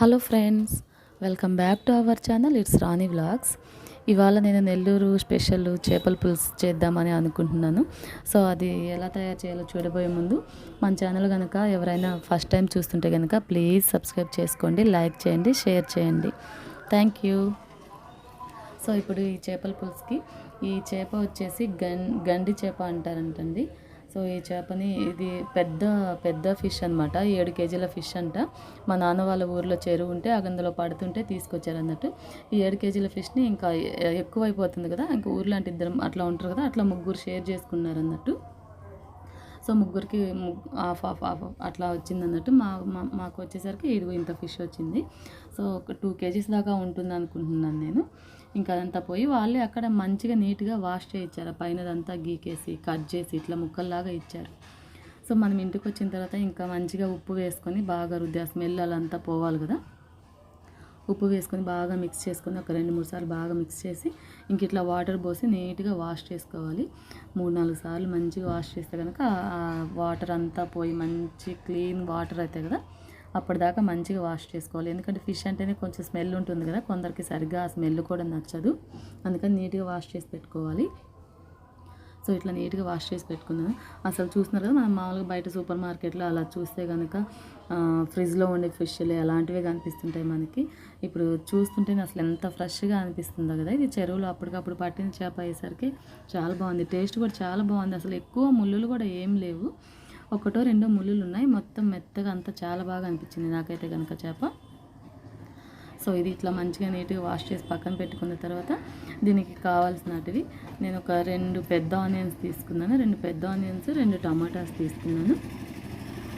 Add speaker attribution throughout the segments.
Speaker 1: Hello friends welcome back to our channel. It's Rani vlogs. ఇవాళ నేను Nellore special చేపల పులుసు చేద్దామని అనుకుంటున్నాను. సో అది ఎలా తయారు చేయాలో చూడబోయే ముందు మన ఛానల్ కనుక ఎవరైనా ఫస్ట్ టైం చూస్తుంటే కనుక ప్లీజ్ సబ్స్క్రైబ్ చేసుకోండి లైక్ చేయండి షేర్ చేయండి. Thank you. సో ఇప్పుడు ఈ చేపల పులుసుకి ఈ చేప వచ్చేసి గం గండి చేప అంటారంటండి. సో ఈ చేపని ఇది పెద్ద పెద్ద ఫిష్ అనమాట ఏడు కేజీల ఫిష్ అంట. మా నాన్న వాళ్ళ ఊర్లో చెరువు ఉంటే అందులో పడుతుంటే తీసుకొచ్చారు అన్నట్టు ఈ ఏడు కేజీల ఫిష్ని ఇంకా ఎక్కువైపోతుంది కదా. ఇంకా ఊర్లాంటి ఇద్దరం అట్లా ఉంటారు కదా. అట్లా ముగ్గురు షేర్ చేసుకున్నారు అన్నట్టు సో ముగ్గురికి హాఫ్ హాఫ్ హాఫ్ అట్లా వచ్చింది అన్నట్టు మా మాకు వచ్చేసరికి ఇదిగో ఇంత ఫిష్ వచ్చింది. సో ఒక టూ కేజీస్ దాకా ఉంటుంది అనుకుంటున్నాను నేను. ఇంకా అదంతా పోయి వాళ్ళే అక్కడ మంచిగా నీట్గా వాష్ చేయించారు. పైనదంతా గీకేసి కట్ చేసి ఇట్లా ముక్కల్లాగా ఇచ్చారు. సో మనం ఇంటికి వచ్చిన తర్వాత ఇంకా మంచిగా ఉప్పు వేసుకొని బాగా రుద్ది ఆ స్మెల్ అలా అంతా పోవాలి కదా. ఉప్పు వేసుకొని బాగా మిక్స్ చేసుకొని ఒక రెండు మూడు సార్లు బాగా మిక్స్ చేసి ఇంక ఇట్లా వాటర్ పోసి నీట్గా వాష్ చేసుకోవాలి. మూడు నాలుగు సార్లు మంచిగా వాష్ చేస్తే కనుక వాటర్ అంతా పోయి మంచి క్లీన్ వాటర్ అవుతాయి కదా అప్పటిదాకా మంచిగా వాష్ చేసుకోవాలి. ఎందుకంటే ఫిష్ అంటేనే కొంచెం స్మెల్ ఉంటుంది కదా కొందరికి సరిగ్గా ఆ స్మెల్ కూడా నచ్చదు. అందుకని నీట్గా వాష్ చేసి పెట్టుకోవాలి. సో ఇట్లా నీట్గా వాష్ చేసి పెట్టుకున్నాను. అసలు చూస్తున్నారు కదా మనం మామూలుగా బయట సూపర్ మార్కెట్లో అలా చూస్తే కనుక ఫ్రిడ్జ్లో ఉండే ఫిష్లు అలాంటివే కనిపిస్తుంటాయి మనకి. ఇప్పుడు చూస్తుంటే అసలు ఎంత ఫ్రెష్గా అనిపిస్తుందో కదా ఇది చెరువులో అప్పటికప్పుడు పట్టిన చేప అయ్యేసరికి చాలా బాగుంది. టేస్ట్ కూడా చాలా బాగుంది. అసలు ఎక్కువ ముళ్ళులు కూడా ఏం లేవు. ఒకటో రెండో ముళ్ళులు ఉన్నాయి మొత్తం మెత్తగా అంతా చాలా బాగా అనిపించింది నాకైతే కనుక చేప. సో ఇది ఇట్లా మంచిగా నీట్గా వాష్ చేసి పక్కన పెట్టుకున్న తర్వాత దీనికి కావాల్సినటివి. నేను ఒక రెండు పెద్ద ఆనియన్స్ తీసుకున్నాను రెండు పెద్ద ఆనియన్స్ రెండు టమాటాస్ తీసుకున్నాను.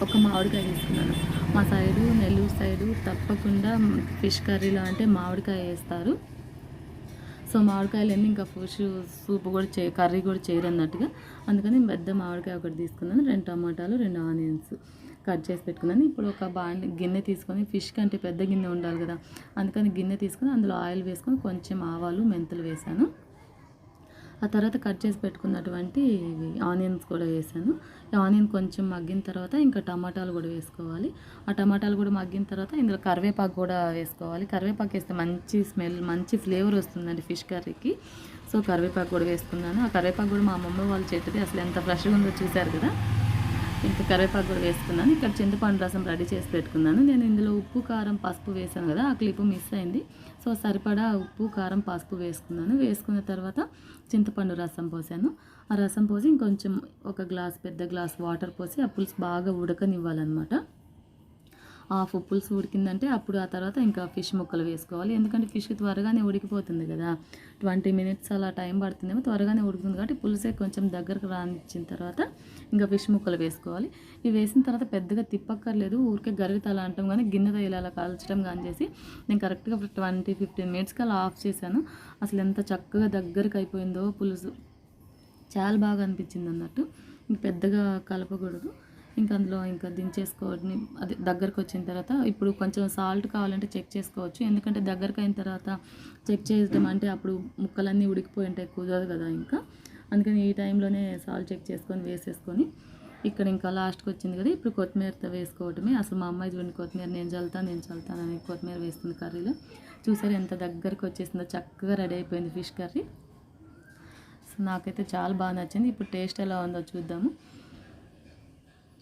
Speaker 1: ఒక మామిడికాయ తీసుకున్నాను. మా సైడు నెల్లూరు సైడు తప్పకుండా ఫిష్ కర్రీలో అంటే మామిడికాయ వేస్తారు. సో మామిడికాయలన్నీ ఇంకా ఫిష్ సూప్ కూడా చే కర్రీ కూడా చేయరు అన్నట్టుగా అందుకని పెద్ద మామిడికాయ ఒకటి తీసుకున్నాను రెండు టమాటాలు రెండు ఆనియన్స్. కట్ చేసి పెట్టుకున్నాను. ఇప్పుడు ఒక బాండి గిన్నె తీసుకొని ఫిష్ కంటే పెద్ద గిన్నె ఉండాలి కదా. అందుకని గిన్నె తీసుకొని అందులో ఆయిల్ వేసుకొని కొంచెం ఆవాలు మెంతులు వేసాను. ఆ తర్వాత కట్ చేసి పెట్టుకున్నటువంటి ఆనియన్స్ కూడా వేసాను. ఈ ఆనియన్ కొంచెం మగ్గిన తర్వాత ఇంకా టమాటాలు కూడా వేసుకోవాలి. ఆ టమాటాలు కూడా మగ్గిన తర్వాత ఇందులో కరివేపాకు కూడా వేసుకోవాలి. కరివేపాకు వేస్తే మంచి స్మెల్ మంచి ఫ్లేవర్ వస్తుందండి ఫిష్ కర్రీకి. సో కరివేపాకు కూడా వేసుకున్నాను. ఆ కరివేపాకు కూడా మా అమ్మమ్మ వాళ్ళు చెట్టుది అసలు ఎంత ఫ్రెష్గా ఉందో చూశారు కదా. ఇంకా కరివేపాకు కూడా వేసుకున్నాను. ఇక్కడ చింతపండు రసం రెడీ చేసి పెట్టుకున్నాను. నేను ఇందులో ఉప్పు కారం పసుపు వేసాను కదా ఆ క్లిప్ మిస్ అయింది. సో సరిపడా ఉప్పు కారం పసుపు వేసుకున్నాను. వేసుకున్న తర్వాత చింతపండు రసం పోసాను. ఆ రసం పోసి ఇంకొంచెం ఒక గ్లాస్ పెద్ద గ్లాస్ వాటర్ పోసి ఆ పులుసు బాగా ఉడకనివ్వాలన్నమాట. హాఫ్ పులుసు ఉడికిందంటే అప్పుడు ఆ తర్వాత ఇంకా ఫిష్ ముక్కలు వేసుకోవాలి. ఎందుకంటే ఫిష్ త్వరగానే ఉడికిపోతుంది కదా. ట్వంటీ మినిట్స్ అలా టైం పడుతుందేమో త్వరగానే ఉడుకుతుంది కాబట్టి పులుసే కొంచెం దగ్గరకు రానిచ్చిన తర్వాత ఇంకా ఫిష్ ముక్కలు వేసుకోవాలి. ఇవి వేసిన తర్వాత పెద్దగా తిప్పక్కర్లేదు ఊరికే గరిగితల అంటాం కానీ గిన్నె ఇలా అలా కాల్చడం కానీ చేసి నేను కరెక్ట్గా ట్వంటీ ఫిఫ్టీన్ మినిట్స్కి అలా ఆఫ్ చేశాను. అసలు ఎంత చక్కగా దగ్గరకు అయిపోయిందో పులుసు. చాలా బాగా అనిపించింది అన్నట్టు. పెద్దగా కలపకూడదు. ఇంకా అందులో ఇంకా దించేసుకోవడం అది దగ్గరకు వచ్చిన తర్వాత ఇప్పుడు కొంచెం సాల్ట్ కావాలంటే చెక్ చేసుకోవచ్చు. ఎందుకంటే దగ్గరకు అయిన తర్వాత చెక్ చేయడం అంటే అప్పుడు ముక్కలన్నీ ఉడికిపోయి ఉంటాయి కుదరదు కదా ఇంకా. అందుకని ఈ టైంలోనే సాల్ట్ చెక్ చేసుకొని వేసేసుకొని ఇక్కడ ఇంకా లాస్ట్కి వచ్చింది కదా ఇప్పుడు కొత్తిమీరతో వేసుకోవటమే. అసలు మా అమ్మాయి చూడండి కొత్తిమీర నేను చల్తాను నేను చల్తాను అని కొత్తిమీర వేస్తుంది కర్రీలో. చూసారు ఎంత దగ్గరకు వచ్చేసిందో చక్కగా రెడీ అయిపోయింది ఫిష్ కర్రీ. సో నాకైతే చాలా బాగా నచ్చింది. ఇప్పుడు టేస్ట్ ఎలా ఉందో చూద్దాము.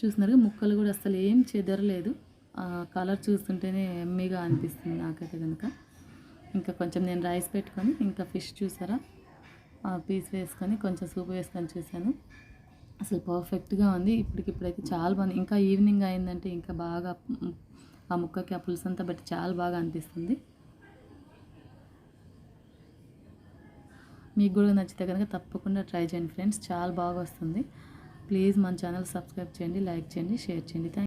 Speaker 1: చూస్తున్నారు. ముక్కలు కూడా అసలు ఏం చెదరలేదు. కలర్ చూస్తుంటేనే ఎమ్మీగా అనిపిస్తుంది నాకైతే కనుక ఇంకా కొంచెం నేను రైస్ పెట్టుకొని ఇంకా ఫిష్ చూసారా? పీస్ వేసుకొని కొంచెం సూప్ వేసుకొని చూశాను. అసలు పర్ఫెక్ట్గా ఉంది. ఇప్పటికిప్పుడైతే చాలా బాగుంది. ఇంకా ఈవినింగ్ అయిందంటే ఇంకా బాగా ఆ ముక్కకి ఆ పులుసు అంతా బట్టి చాలా బాగా అనిపిస్తుంది. మీకు కూడా నచ్చితే కనుక తప్పకుండా ట్రై చేయండి ఫ్రెండ్స్. చాలా బాగా వస్తుంది. ప్లీజ్ మన ఛానల్ సబ్స్క్రైబ్ చేయండి లైక్ చేయండి షేర్ చేయండి. థ్యాంక్